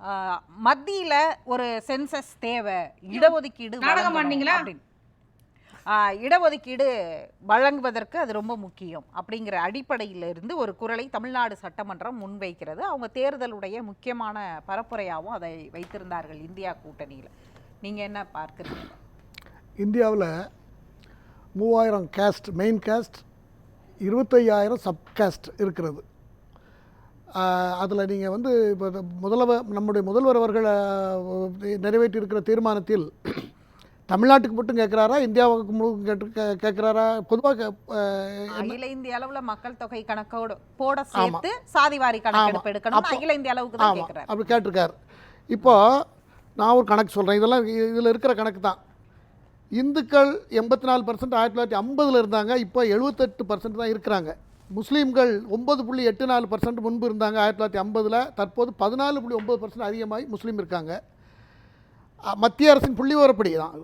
ஆஹ், மத்தியில ஒரு சென்சஸ் தேவை இடஒதுக்கீடு நாடகம். ஆஹ், இடஒதுக்கீடு வழங்குவதற்கு அது ரொம்ப முக்கியம் அப்படிங்கிற அடிப்படையில இருந்து ஒரு குரலை தமிழ்நாடு சட்டமன்றம் முன்வைக்கிறது. அவங்க தேர்தலுடைய முக்கியமான பரப்புரையாகவும் அதை வைத்திருந்தார்கள் இந்தியா கூட்டணியில. நீங்க என்ன பார்க்குறீங்க? இந்தியாவில் மூவாயிரம் கேஸ்ட் மெயின் கேஸ்ட் இருபத்தையாயிரம் சப் கேஸ்ட் இருக்கிறது. அதில் நீங்கள் வந்து இப்போ முதல்வர் நம்முடைய முதல்வர் அவர்கள் நிறைவேற்றியிருக்கிற தீர்மானத்தில் தமிழ்நாட்டுக்கு மட்டும் கேட்குறாரா? இந்தியாவுக்கு முழு கேட்டு கேட்குறாரா? பொதுவாக அகில இந்திய அளவுல மக்கள் தொகை கணக்கோடு போட சேர்த்து சாதிவாரி கணக்கெடுப்பு எடுக்கணும் அகில இந்திய அளவுக்கு தான் கேட்கிறாரு. அப்படி கேட்டிருக்காரு. இப்போ நான் ஒரு கணக்கு சொல்கிறேன் இதெல்லாம் இதில் இருக்கிற கணக்கு தான். இந்துக்கள் எண்பத்தி நாலு பர்சன்ட் ஆயிரத்தி தொள்ளாயிரத்தி ஐம்பதில் இருந்தாங்க. இப்போ எழுபத்தெட்டு பர்சன்ட் தான் இருக்கிறாங்க. முஸ்லீம்கள் ஒம்பது புள்ளி எட்டு நாலு பர்சன்ட் முன்பு இருந்தாங்க ஆயிரத்தி தொள்ளாயிரத்தி ஐம்பதில். தற்போது பதினாலு புள்ளி ஒம்பது பர்சன்ட் அதிகமாகி முஸ்லீம் இருக்காங்க. மத்திய அரசின் புள்ளி விவரப்படி தான்.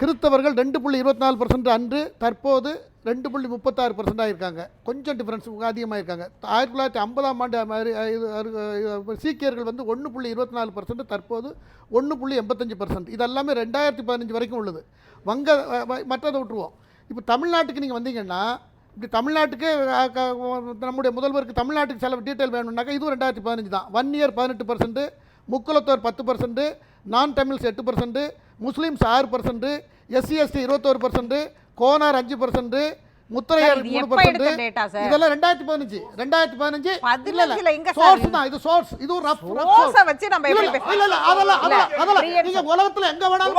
கிறிஸ்தவர்கள் ரெண்டு புள்ளி இருபத்தி நாலு பர்சன்ட் அன்று தற்போது ரெண்டு புள்ளி முப்பத்தாறு பர்சன்டாக ஆகியிருக்காங்க கொஞ்சம் டிஃப்ரென்ஸ் அதிகமாக இருக்காங்க ஆயிரத்தி தொள்ளாயிரத்தி ஐம்பதாம் ஆண்டு மாதிரி இது, சீக்கியர்கள் வந்து ஒன்று புள்ளி இருபத்தி நாலு பர்சன்ட் தற்போது ஒன்று புள்ளி எண்பத்தஞ்சு பர்சன்ட் இதெல்லாமே ரெண்டாயிரத்தி பதினஞ்சு வரைக்கும் உள்ளது. வங்க வ- மற்றதை விட்டுருவோம். இப்போ தமிழ்நாட்டுக்கு நீங்கள் வந்தீங்கன்னா இப்படி தமிழ்நாட்டுக்கு க- நம்முடைய முதல்வருக்கு தமிழ்நாட்டுக்கு செலவு டீட்டெயில் வேணும்னாக்கா இதுவும் ரெண்டாயிரத்தி பதினஞ்சு தான். ஒன் இயர் பதினெட்டு பர்சன்ட் முக்குலத்தோர் பத்து பர்சன்ட் நான் தமிழ்ஸ் எட்டு பர்சன்ட் முஸ்லீம்ஸ் ஆறு பர்சன்ட் எஸ்சி எஸ்டி இருபத்தோரு பர்சன்ட் கோனார் அஞ்சு பர்சன்ட் முத்திரையர் இது மூணு பர்சன்ட்? இதெல்லாம் ரெண்டாயிரத்தி பதினஞ்சு. ரெண்டாயிரத்தி பதினஞ்சு. பதினஞ்சுல எங்க sir சோர்ஸ்? தான். இது சோர்ஸ் இது ரஃப் ரோஸை வச்சு நம்ம இல்ல எப்படி இல்ல இல்ல இல்ல அதெல்லாம் இல்ல, அதெல்லாம் நீங்க உலகத்துல எங்க வேணாலும்.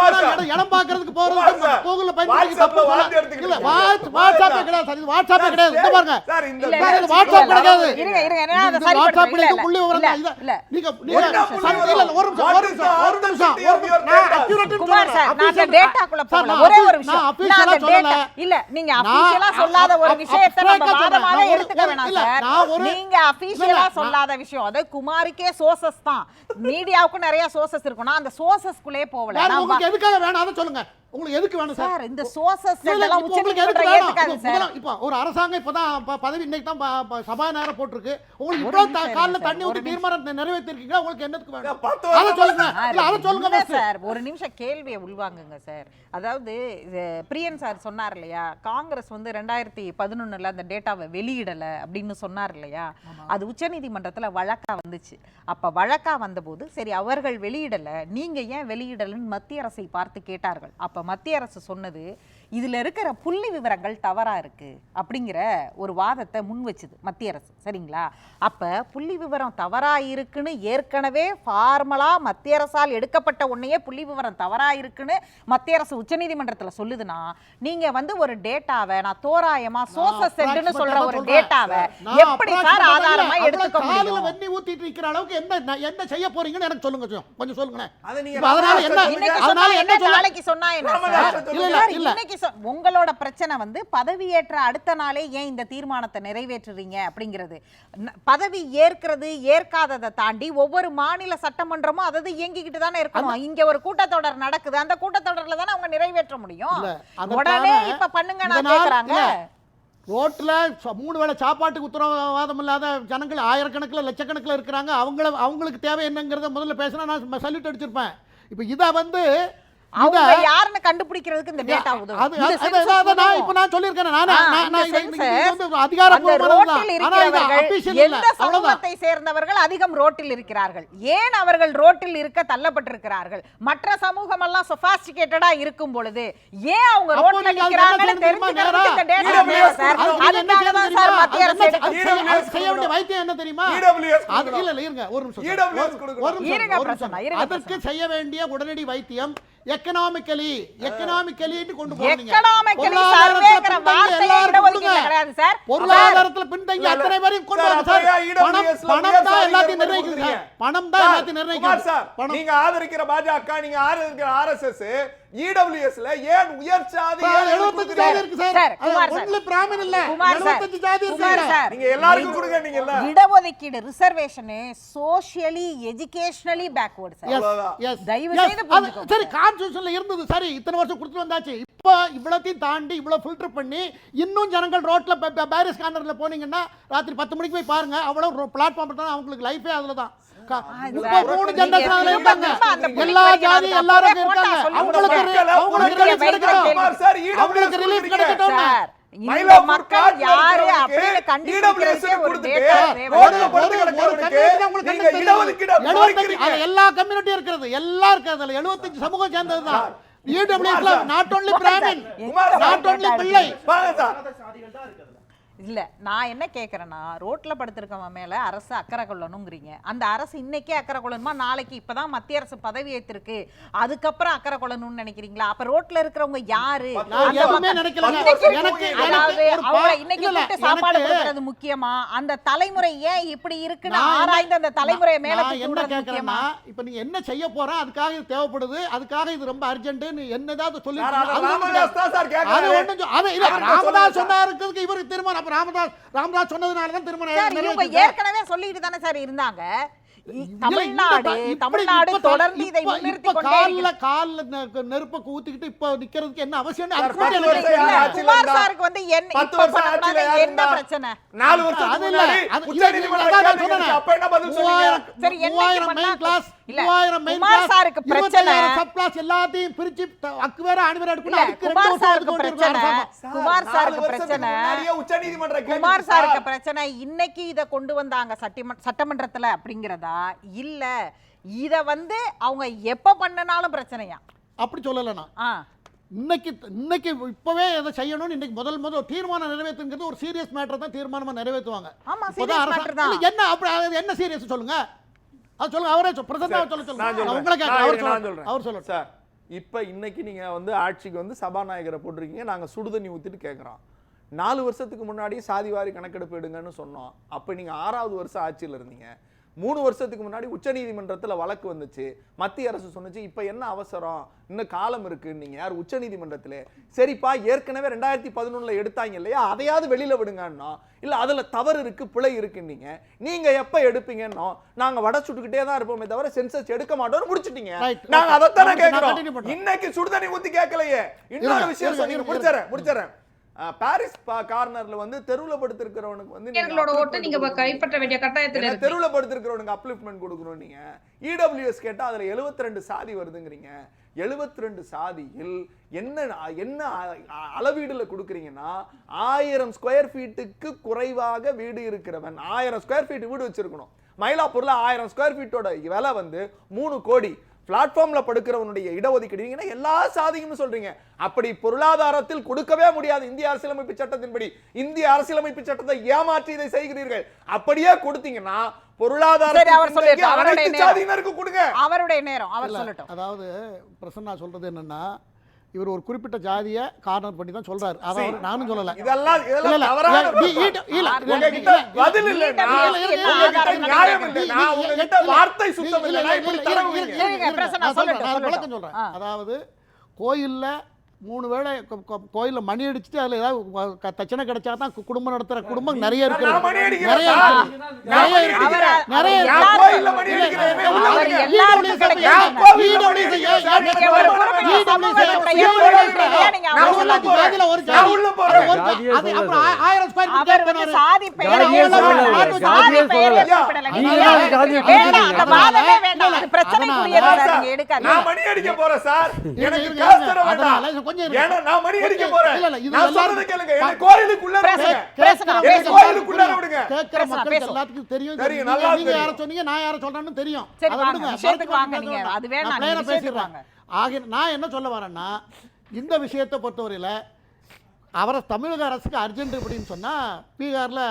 இடம் குமார் போறது. கூகுள்ல பயன்படுத்தி தப்பு இல்ல எடுத்துக்கிட்டு வாட்ஸ் இருக்கீங்க. வாட்ஸ்அப்பே சார். கிடையாது சார். இது வாட்ஸ்அப்பே கிடையாது. இந்த பாருங்க. சார், இந்த இல்ல, இல்ல, வாட்ஸ்அப் இல்ல, கிடையாது இருங்க, இருங்க, அதை இது சரி வாட்ஸ்அப் இல்ல, புள்ளி விவரம் இல்ல, இல்ல. நீங்க இல்ல, இல்ல, ஒரு நிமிஷம் ஒரு நிமிஷம் ஒரு நிமிஷம். நான் குமார் சொல்றேன். சார் நான் டேட்டாக்குள்ள நான் ஒரே ஒரு விஷயம். நான் ஆ சொல்லல. இல்ல நீங்க அபிஷியலா சொல்லாத ஒரு விஷயத்தை நம்ம சொல்றேன். எடுத்துக்க வேணாம் சார். நீங்க அபிஷியலா சொல்லாத விஷயம். அது குமாருக்கே சோர்சஸ் தான். மீடியாவுக்கும் நிறைய சோர்சஸ் இருக்கும் நான் அந்த சோர்சஸ்குள்ளே போகல. உங்களுக்கு எதுக்காக வேணும்? சொல்லுங்க. உங்களுக்கு எதுக்கு வேணும் சார்? சார் இந்த சோர்சஸ் எல்லாம் உங்களுக்கு எதுக்கு வேணும்? இப்போ சார். முதல்ல- இப்போ ஒரு அரசாங்கம் இப்பதான் பதவி இன்னைக்கு தான் ப- ப- சபாநாயகர் போட்டிருக்கு. உங்களுக்கு இவ்வளவு கால்ல தண்ணி ஊத்தி ஒரு தீர்மானம் நிறைவேற்றிருக்கீங்க உங்களுக்கு என்னத்துக்கு வேணும்? அதை சொல்லுங்க. இல்ல அதை சொல்லுங்க. சார். ஒரு நிமிஷம் கேள்வியை உள்வாங்குங்க சார். அதாவது பிரியன் சார் சொன்னார் இல்லையா? காங்கிரஸ் வந்து ரெண்டாயிரத்தி பதினொன்னுல அந்த டேட்டாவை வெளியிடல அப்படின்னு சொன்னார் இல்லையா? அது உச்சநீதிமன்றத்துல வழக்கா வந்துச்சு. அப்ப வழக்கா வந்தபோது சரி அவர்கள் வெளியிடல நீங்க ஏன் வெளியிடலன்னு மத்திய அரசை பார்த்து கேட்டார்கள். அப்ப மத்திய அரசு சொன்னது இதுல இருக்கிற புள்ளி விவரங்கள் தவறா இருக்கு அப்படிங்கிற ஒரு வாதத்தை முன் வச்சுது மத்திய அரசு. சரிங்களா? அப்ப புள்ளி விவரம் தவறா இருக்குன்னு ஏற்கனவே ஃபார்மலா மத்திய அரசால் எடுக்கப்பட்ட உன்னையே புள்ளி விவரம் தவறா இருக்குன்னு மத்திய அரசு உச்சநீதிமன்றத்துல சொல்லுதுன்னா நீங்க வந்து ஒரு டேட்டாவை நான் தோராயமா சோர்சஸ் செட்டுன்னு சொல்ற ஒரு. டேட்டாவை எப்படி சார் approximate ஆதாரமா இல்ல, எடுத்துக்க முடியும்? வெண்ணி ஊத்திட்டு இருக்கிற அளவுக்கு என்ன என்ன செய்ய போறீங்கன்னு எனக்கு சொல்லுங்க கொஞ்சம். கொஞ்சம் சொல்லுங்களேன். அதை நீங்க இப்ப அதனால என்ன அதனால என்ன நாளைக்கு சொன்னா என்ன. இல்ல, இல்ல. இன்னைக்கு உங்களோட பிரச்சனை வந்து பதவியேற்ற அடுத்த நாளே ஏன் இந்த தீர்மானத்தை நிறைவேற்றுறீங்க அப்படிங்கிறது? பதவி ஏற்கிறது ஏற்காததை தாண்டி ஒவ்வொரு மாநில சட்டமன்றமும் அதாவது இயங்கிக்கிட்டு தானே இருக்கணும். இங்க ஒரு கூட்டத்தொடர் நடக்குது. அந்த கூட்டத்தொடர்ல தானே அவங்க நிறைவேற்ற முடியும். உடனே இப்ப பண்ணுங்க நான் கேக்குறாங்க. ச- மூணு வேளை சாப்பாட்டுக்கு உத்தரவாதம் இல்லாத ஜனங்கள் ஆயிரக்கணக்கில் லட்சக்கணக்கில் இருக்கிறாங்க. அவங்கள அவங்களுக்கு தேவை என்னங்கிறத முதல்ல பேசினா நான் சல்யூட் அடிச்சிருப்பேன். இப்போ இதை வந்து அவங்க யாருன்னு கண்டுபிடிக்கிறதுக்கு இந்த டேட்டா உதவும் நான். இப்போ நான் நானே சேர்ந்தவர்கள் அதிகம் ரோட்டில் இருக்கிறார்கள் ஏன் அவர்கள் ரோட்டில் இருக்க தள்ளப்பட்டிருக்கிறார்கள் மற்ற சமூகம் எல்லாம் சொபாஸ்டிகேட்டடா இருக்கும் பொழுது ஏன் அவங்க ரோட்ல நிக்கிறாங்கன்னு? தெரிஞ்சுக்கிறதுக்கு இந்த? டேட்டா சார் அதுக்காக தான் சார்? மத்திய அரசு. செய்ய- வேண்டிய வைத்தியம் என்ன தெரியுமா. இல்ல இல்ல இருங்க ஒரு நிமிஷம் இருங்க அதற்கு செய்ய வேண்டிய உடனடி வைத்தியம் எக்கனாமிக்கலி எக்கனாமிக்கலி கொண்டு போறீங்க பொருளாதாரத்துல பின்தங்கி. அத்தனை பேரையும் கொண்டு வாங்க சார் பணம் தான் எல்லாத்தையும் நிர்ணயிக்குது. பணம் தான் எல்லாத்தையும் நிர்ணயிக்குது நீங்க ஆதரிக்கிற பாஜக நீங்க ஆதரிக்கிற ஆர்எஸ்எஸ் இடபிள்யூஎஸ்ல ஏன் உயர் சாதி சார், ஏழைகளுக்கு 75 கொடுக்குறீங்க? ஜாதி இருக்கு சார். ஒண்ணுல பிராமின் இல்ல. 75 ஜாதி இருக்கு. சார். நீங்க எல்லாருக்கும் கொடுங்க நீங்க இல்ல இடஒதுக்கீடு ரிசர்வேஷனு சோஷியலி எஜுகேஷனலி பேக்வர்டு சார் தயவு. செய்து சரி கான்ஸ்டியூஷன்ல இருந்தது. சரி இத்தனை வருஷம் கொடுத்துட்டு வந்தாச்சு. இப்போ இவ்வளத்தையும் தாண்டி இவ்வளவு ஃபில்டர் பண்ணி இன்னும் ஜனங்கள் ரோட்ல பேரிஸ் கார்னர்ல போனீங்கன்னா ராத்திரி பத்து மணிக்கு போய் பாருங்க. அவ்வளவு பிளாட்ஃபார்ம் தான் அவங்களுக்கு லைஃபே அதுல தான் மூணு ஜெனரேஷன் அதுல இருக்காங்க. எல்லா. ஜாதி எல்லாரும் இருக்காங்க. அவங்களுக்கு அவங்களுக்கு ரிலீஃப் கிடைக்கணும் அவங்களுக்கு ரிலீஃப். கிடைக்கட்டும் இந்த மக்கள் யாரு அப்படின்னு கண்டுபிடிக்கிறது. இடஒதுக்கீடு எழுபத்தஞ்சு- குறைக்கிறீங்க. அது எல்லா கம்யூனிட்டியும் இருக்கிறது. இருக்கிறது. எழுபத்தஞ்சு சமூகம் சேர்ந்ததுதான். Not only Brahmin. Not only Pillai. இல்ல நான் என்ன கேக்குறேன்னா ரோட்ல படுத்திருக்கவன் மேல அரசு அக்கறை கொள்ளணுங்கிறீங்க அந்த அரசு இன்னைக்கே அக்கறை கொள்ளணுமா? நாளைக்கு இப்பதான் மத்திய அரசு பதவி ஏத்திருக்கு. அதுக்கப்புறம் அக்கறை கொள்ளணும்னு நினைக்கிறீங்களா? அப்ப ரோட்ல இருக்கிறவங்க யாரு? இன்னைக்கு அதாவது கூப்பிட்டு சாப்பாடு கொடுக்கறது முக்கியமா? அந்த தலைமுறை ஏன் இப்படி இருக்குன்னு ஆராய்ந்து அந்த தலைமுறையை மேல என்ன கேட்கறேன்னா இப்ப நீங்க என்ன செய்ய போறோம் அதுக்காக இது தேவைப்படுது. அதுக்காக இது ரொம்ப அர்ஜென்ட் என்ன ஏதாவது சொல்லி அதை அது ஒண்ணும் ராமதாஸ் தான் சார் அது கேட்கறாரு. ஒண்ணும் சொ- அது இல்ல அவர்கிட்ட சொல்லுங்க ராமதாஸ் சார். சொன்னாருக்கிறதுக்கு இவருக்கு திருமணம் ராமதாஸ் ராமதாஸ் சொன்னதுனால தான் திருமணம். ஏற்கனவே சொல்லிட்டு தானே சார் இருந்தாங்க தமிழ்நாடு தமிழ்நாடு தொடர்ந்து இதை முன்னிறுத்தி கொண்டே கால்ல. கால்ல நெருப்ப ஊத்திக்கிட்டு இப்ப நிக்கிறதுக்கு என்ன அவசியம் வருஷம் குமார்? சாருக்கு வந்து என்ன வருஷம் என்ன? பிரச்சனை நாலு வருஷத்துக்கு அது இல்ல. அப்ப என்ன பதில் சொன்னீங்க சரி, மூவாயிரம் சாருக்கு பிரச்சனை. இருபத்தையாயிரம் sub class எல்லாத்தையும் பிரிச்சு அக்கு வேற ஆணி வேற இல்ல, எடுக்கணும். அதுக்கு ரெண்டு குமார் வருஷம் சாருக்கு ஒதுக்க வேண்டியிருக்கும் பிரச்சனை குமார் சாருக்கு பிரச்சனை கேள்வி குமார் சார். சாருக்கு பிரச்சனை இன்னைக்கு இத கொண்டு வந்தாங்க சட்டிம சட்டமன்றத்துல அப்படிங்கறதா இல்ல இத வந்து அவங்க எப்ப பண்ணனாலும் பிரச்சனையா? அப்படி சொல்லல நான் ஆ. இன்னைக்கு இன்னைக்கு இப்பவே எதை செய்யணும்னு இன்னைக்கு முதல் முதல் தீர்மானம் நிறைவேற்றுங்கிறது ஒரு சீரியஸ் மேட்டர் தான் தீர்மானமா நிறைவேற்றுவாங்க. ஆமா, இப்போதான் serious அரசா- matter தான். இல்ல, என்ன அப்படி அது என்ன சீரியஸ் சொல்லுங்க? அது சொல்லுங்க அவரே சொல் பிரசன்னா சொல்ல நான் சொல்லுங்க. நான் சொல்றேன். உங்களை அவர் சொல்லுங்க. அவர் சொல்லுங்க சார் இப்ப இன்னைக்கு நீங்க வந்து ஆட்சிக்கு வந்து சபாநாயகரை போட்டிருக்கீங்க நாங்க சுடுதண்ணி ஊத்திட்டு கேக்குறோம். நாலு வருஷத்துக்கு முன்னாடி சாதிவாரி கணக்கெடுப்பு எடுங்கன்னு சொன்னோம். அப்ப நீங்க ஆறாவது வருஷம் ஆட்சியில இருந்தீங்க. மூணு வருஷத்துக்கு முன்னாடி உச்சநீதிமன்றத்துல வழக்கு வந்துச்சு. மத்திய அரசு சொன்னுச்சு இப்ப என்ன அவசரம்? இன்னும் காலம் இருக்கு நீங்க யார்? உச்சநீதிமன்றத்திலே சரிப்பா ஏற்கனவே ரெண்டாயிரத்தி பதினொன்னுல எடுத்தாங்க இல்லையா? அதையாவது வெளியில விடுங்கன்னா இல்ல அதுல தவறு இருக்கு பிழை இருக்கு நீங்க நீங்க எப்ப எடுப்பீங்கன்னோ நாங்க வடை சுட்டுக்கிட்டே தான் இருப்போமே தவிர சென்சஸ் எடுக்க மாட்டோம்னு முடிச்சிட்டீங்க. Right. நாங்க Okay. அதைத்தானே பண்றேன். இன்னைக்கு சுடுதண்ணி ஊத்தி கேட்கலையே இன்னொரு விஷயம் சொன்னீங்க முடிச்சறேன் அஹ், பாரிஸ் கார்னர்ல வந்து தெருவுல படுத்திருக்கிறவனுக்கு வந்து இளைஞர்களோட ஓட்டு நீங்க. கைப்பற்ற வேண்டிய கட்டாயத்துல தெருவுல படுத்திருக்கிறவனுக்கு அப்லிஃப்ட்மெண்ட் கொடுக்கணும் நீங்க. இடபிள்யூஎஸ் கேட்டா அதுல 72 சாதி வருதுங்கிறீங்க. 72 சாதியில் என்ன என்ன அளவீடுல கொடுக்குறீங்கன்னா ஆயிரம் ஸ்கொயர் ஃபீட்டுக்கு குறைவாக வீடு இருக்கிறவன் ஆயிரம் ஸ்கொயர் ஃபீட் வீடு வச்சிருக்கணும். மயிலாப்பூர்ல ஆயிரம் ஸ்கொயர் ஃபீட்டோட விலை வந்து மூணு கோடி. பிளாட்ஃபார்ம்ல படுக்கிறவனுடைய இடஒதுக்கீடு. நீங்க எல்லா சாதியும்னு சொல்றீங்க? அப்படி பொருளாதாரத்தில் கொடுக்கவே முடியாது. இந்திய அரசியலமைப்பு சட்டத்தின்படி. இந்திய அரசியலமைப்பு சட்டத்தை ஏமாற்றி இதை செய்கிறீர்கள். அப்படியே கொடுத்தீங்கன்னா பொருளாதார சரி, அவர் சொல்லட்டும். அவருடைய நேரம். சாதியினருக்கு கொடுங்க. அவருடைய நேரம். அவர் சொல்லட்டும். அதாவது பிரசன்னா சொல்றது என்னன்னா இவர் ஒரு குறிப்பிட்ட ஜாதியை கார்னர் பண்ணி தான் சொல்றாரு. அதாவது நானும் சொல்லல. இதெல்லாம் இல்ல, இதெல்லாம் சொல்றேன். அதாவது கோயில்ல மூணு வேளை கோயில்ல மணி அடிச்சுட்டு அதுல ஏதாவது தட்சணை கிடைச்சா தான் குடும்பம் நடத்துற குடும்பம் நிறைய இருக்கு. நிறைய நிறைய இருக்கு. நிறைய போறேன் சார். எனக்கு இருங்க, காசு தர இருங்க. வேண்டாம் அதனால இது கொஞ்சம் இருங்க. ஏன்னா நான் மணி அடிக்க கொஞ்சம் போறேன் இல்ல, இல்ல, இது நான் எல்லாரும் சொல்றதை கேளுங்க என்ன கோயிலுக்குள்ள. பேசுங்க. கோயிலுக்குள்ள விடுங்க மக்களுக்கு. எல்லாத்துக்கும் தெரியும் தெரியும், நீங்க- நல்லா நீங்க தெரியும். யாரை சொன்னீங்க நான் யாரை சொல்றேன்னு தெரியும் சரி, அதை வாங்க, விடுங்க. விஷயத்துக்கு மறுத்து வாங்க பேச நீங்க. வேண்டாம். அது வேணாம், நான் நீங்க plain ஆ விஷயத்துக்கு பேசிடுறேன். வாங்க. ஆக நான் என்ன சொல்ல வரேன்னா இந்த விஷயத்தை பொறுத்தவரையில அவரை தமிழக அரசுக்கு அர்ஜென்ட் அப்படின்னு சொன்னா பீகார்ல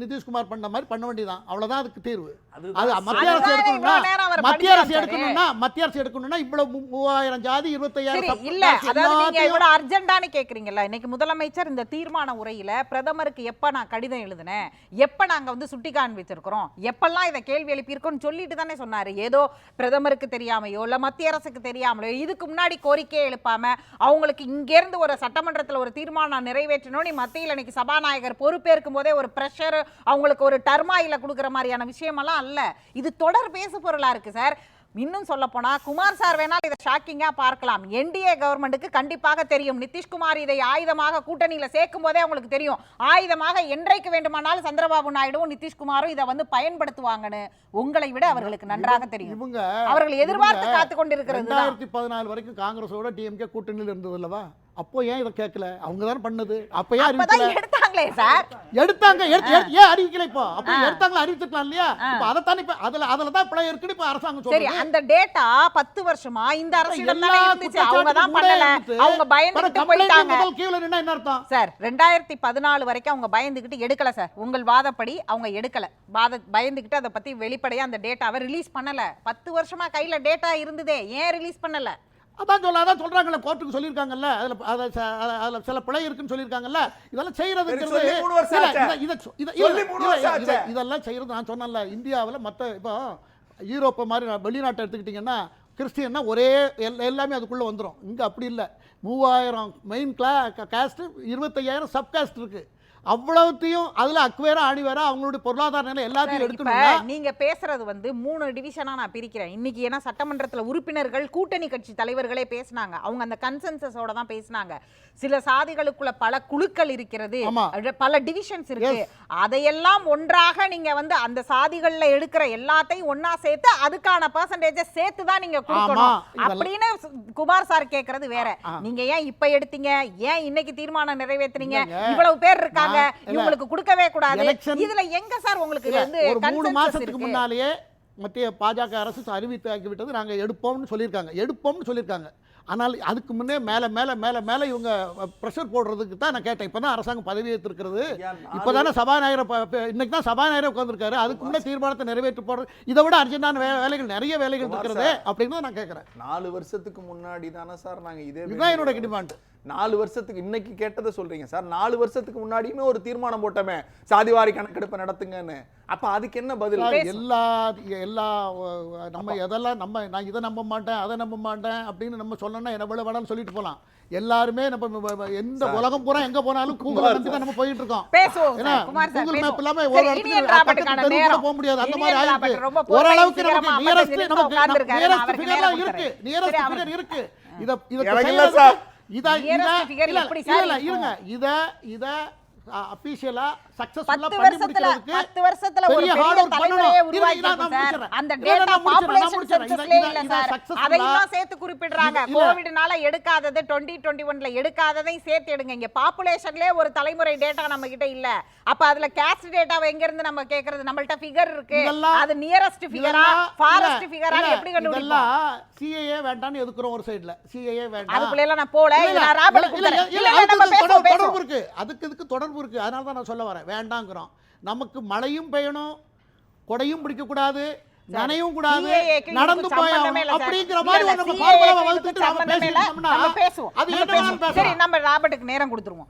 நிதிஷ்குமார் பண்ண மாதிரி பண்ண வேண்டியதான் அவ்வளவுதான் அதுக்கு தீர்வு அது மத்திய அரசு எடுக்கணும்னா இவ்வளவு நேரம் அவர் மத்திய அரசு படிக்கிறாரு. எடுக்கணும்னா மத்திய அரசு எடுக்கணும்னா இவ்வளவு மூ- மூவாயிரம் ஜாதி இருபத்தையாயிரம் இல்ல. அதாவது நீங்க இவ்வளவு அர்ஜென்டானு கேக்குறீங்கல்ல. இன்னைக்கு முதலமைச்சர் இந்த தீர்மான உரையில பிரதமருக்கு எப்ப நான் கடிதம் எழுதினேன்? எப்ப நாங்க வந்து சுட்டி காண்பிச்சிருக்கிறோம்? எப்பெல்லாம் இதை கேள்வி எழுப்பியிருக்கோம்னு சொல்லிட்டு தானே சொன்னாரு. ஏதோ பிரதமருக்கு தெரியாமையோ இல்ல மத்திய அரசுக்கு தெரியாமலையோ இதுக்கு முன்னாடி கோரிக்கையை எழுப்பாம அவங்களுக்கு இங்க இருந்து ஒரு சட்டமன்றத்துல ஒரு தீர்மானம் நிறைவேற்றணும் நீ மத்தியில் இன்னைக்கு சபாநாயகர் பொறுப்பேற்கும் போதே ஒரு பிரஷர் அவங்களுக்கு ஒரு டர்மாயில கொடுக்குற மாதிரியான விஷயமெல்லாம் அல்ல. இது தொடர் பேசு பொருளா இருக்கு சார். இன்னும் சொல்ல போனா குமார் சார் வேணால் இதை ஷாக்கிங்கா பார்க்கலாம். என்டிஏ கவர்மெண்ட்டுக்கு கண்டிப்பாக தெரியும். நிதிஷ்குமார் இதை ஆயுதமாக கூட்டணியில சேர்க்கும் போதே அவங்களுக்கு தெரியும். ஆயுதமாக என்றைக்கு வேண்டுமானாலும் சந்திரபாபு நாயுடுவும் நிதிஷ்குமாரும் இதை வந்து பயன்படுத்துவாங்கன்னு. உங்களை விட அவர்களுக்கு நன்றாக தெரியும். இவங்க அவர்கள் எதிர்பார்த்து காத்து கொண்டிருக்கிறது ரெண்டாயிரத்தி பதினாலு வரைக்கும் காங்கிரஸோட டிஎம்கே கூட்டணியில் இருந்தது அல்லவா? அப்போ ஏன் இதை கேட்கல அவங்க தானே பண்ணது. அப்போ ஏன் அறிவிக்கல? அப்பதான் எடுத்தாங்களே சார். எடுத்தாங்க எடுத்து- எடுத்து- ஏன் அறிவிக்கல இப்போ? அப்போ எடுத்தாங்களா அறிவிச்சிருக்கலாம் இல்லையா? இப்போ அதைத்தானே இப்போ அதுல அதுல தான் பிழை இருக்குன்னு இப்போ அரசாங்கம் சரி அந்த டேட்டா பத்து வருஷமா இந்த அரசிடம் தானே இருந்துச்சு. அவங்க தான் பண்ணல. அவங்க complaint போயிட்டாங்க. முதல் கீழே நின்னா என்ன அர்த்தம்? சார் ரெண்டாயிரத்தி பதினாலு வரைக்கும் அவங்க பயந்துகிட்டு எடுக்கல சார். உங்கள் வாதப்படி அவங்க எடுக்கல. வாத பயந்துகிட்டு அதை பத்தி வெளிப்படையா அந்த டேட்டாவை ரிலீஸ் பண்ணல. பத்து வருஷமா கையில டேட்டா இருந்ததே. ஏன் ரிலீஸ் பண்ணல? அதான் சொல்ல அதான் சொல்றாங்கல்ல கோர்ட்டுக்கு சொல்லியிருக்காங்கல்ல அதுல அதுல ச- அதுல- சில பிழை இருக்குன்னு சொல்லியிருக்காங்கல்ல இதெல்லாம் செய்யறதுங்கிறது சொல்லி மூணு வருஷம் இல்ல, ஆச்சே. இத- இத சொ- இத- சொல்லி இல்ல, மூணு இல்ல, வருஷம் இத- ஆச்சே. இதெல்லாம் செய்யறது நான் சொன்னேன்ல இந்தியாவுல மத்த இப்போ யூரோப்பை மாதிரி வெளிநாட்டை எடுத்துக்கிட்டிங்கன்னா கிறிஸ்டியன்னா ஒரே எல்- எல்லாமே அதுக்குள்ள வந்துரும் இங்க அப்படி இல்ல மூவாயிரம் மெயின் கிளா காஸ்ட் இருபத்தையாயிரம் சப் காஸ்ட் இருக்கு அவ்வளவுத்தையும் அதுல அக்வேரா அணிவேரா அவங்களுடைய பொருளாதார நிலை எல்லாத்தையும் எடுக்கணும்னா நீங்க பேசுறது வந்து மூணு டிவிஷனா நான் பிரிக்கிறேன். இன்னைக்கு ஏன்னா சட்டமன்றத்துல உறுப்பினர்கள் கூட்டணி கட்சி தலைவர்களே பேசினாங்க. அவங்க அந்த கன்சென்சஸோட தான் பேசினாங்க. சில சாதிகளுக்குள்ள பல குழுக்கள் இருக்கிறது. பல டிவிஷன்ஸ் இருக்கு. அதையெல்லாம் ஒன்றாக நீங்க வந்து அந்த சாதிகள்ல எடுக்கிற எல்லாத்தையும் ஒண்ணா சேர்த்து அதுக்கான பெர்சன்டேஜ சேர்த்து தான் நீங்க கொடுக்கணும். அப்படின்னு குமார் சார் கேக்குறது வேற. நீங்க ஏன் இப்ப எடுத்தீங்க? ஏன் இன்னைக்கு தீர்மானம் நிறைவேத்துறீங்க இல்லைங்க. இவ்வளவு பேர் இருக்காங்க. இல்ல. இவங்களுக்கு கொடுக்கவே கூடாது. இதுல எங்க சார் உங்களுக்கு வந்து ஒரு மூணு மாசத்துக்கு? முன்னாலேயே மத்திய பாஜக அரசு அறிவித்தாக்கி விட்டது நாங்க எடுப்போம்னு சொல்லியிருக்காங்க. எடுப்போம்னு சொல்லியிருக்காங்க. ஆனால் அதுக்கு முன்னே மேல மேல மேல மேல இவங்க ப்ரெஷர் போடுறதுக்கு தான் நான் கேட்டேன். இப்பதான் அரசாங்கம் பதவி ஏற்றிருக்கிறது ஐயா, நாலு- இப்போதானே சபாநாயகர் இன்னைக்கு தான் சபாநாயகர் உட்காந்துருக்காரு அதுக்கு முன்னே தீர்மானத்தை நிறைவேற்றி போடுறது இதை விட அர்ஜென்டான வே- வேலைகள் நிறைய வேலைகள் இருக்கிறது அப்படின்னு நான் கேட்கறேன் நாலு வருஷத்துக்கு முன்னாடி தானே சார் நாங்க இதே இதுதான் என்னோட டிமாண்ட் நாலு வருஷத்துக்கு இன்னைக்கு கேட்டதை சொல்றீங்க. சார் நாலு வருஷத்துக்கு முன்னாடியுமே ஒரு தீர்மானம் போட்டோமே. சாதிவாரி கணக்கெடுப்பு நடத்துங்கன்னு. அப்ப அதுக்கு என்ன பதில்? எல்லா எல்லா நம்ம எதெல்லாம் நம்ம நான் இதை நம்ப மாட்டேன் அதை நம்ப மாட்டேன் அப்படின்னு நம்ம சொல்லணும்னா என்ன விட வேணாலும் சொல்லிட்டு போலாம் எல்லாருமே நம்ம எந்த உலகம் பூரா எங்க போனாலும் கூகுள் நம்பி தான் நம்ம போயிட்டு இருக்கோம். Google map. இல்லாம ஒரு நேரம். போக முடியாது. அந்த மாதிரி ஆயிருக்கு ஓரளவுக்கு நமக்கு நியரஸ்ட் 55 நமக்கு நியரஸ்ட் இருக்கு. நியரஸ்ட் இருக்கு. இத இத எனக்கு இல்ல செய்யறதுக்கு- சார். இத Nearest இத figure இல்ல எப்படி இல்ல சார் இல்ல இருக்கும்? இருங்க இத இத அபிஷியலா சக்சஸ்ஃபுல்லா பண்ணி முடிக்கிறதுக்கு பத்து வருஷத்துல ஒரு பெரிய தலைமுறையே. உருவாக்கி. அந்த டேட்டா பாப்புலேஷன் இத- இல்ல சார். அதையும் சேர்த்து குறிப்பிடுறாங்க. கோவிட்னால எடுக்காதது 2021ல எடுக்காததையும் சேர்த்து எடுங்க. இங்க பாப்புலேஷன்லயே ஒரு தலைமுறை டேட்டா நம்ம கிட்ட இல்ல. அப்ப அதுல கேஸ்ட் டேட்டாவை எங்க இருந்து நம்ம கேக்குறது? நம்மள்ட்ட ஃபிகர் இருக்கு. அது நியரஸ்ட் ஃபிகரா ஃபாரஸ்ட் ஃபிகரா எப்படி கண்டுபிடிப்போம்? சிஏஏ வேண்டாம்னு எதுக்குறோம் ஒரு சைடுல சிஏஏ வேண்டாம். அதுக்குள்ள நான் போல. இல்ல, இது இல்ல, நம்ம பேசுவோம் அதுக்கு இதுக்கு தொடர்பு இருக்கு. அதனால தான் நான் சொல்ல வரேன். வேண்டாங்கிறோம். நமக்கு மழையும் பெய்யணும். கொடையும் பிடிக்க கூடாது. நனையும் கூடாது. நடந்து போய். அப்படிங்கிற மாதிரி நம்ம க்கு வளர்த்துட்டு நம்ம பேசுவோம். அது என்ன பேசுவோம். சரி நம்ம ராபர்ட்டுக்கு நேரம் கொடுத்துருவோம்.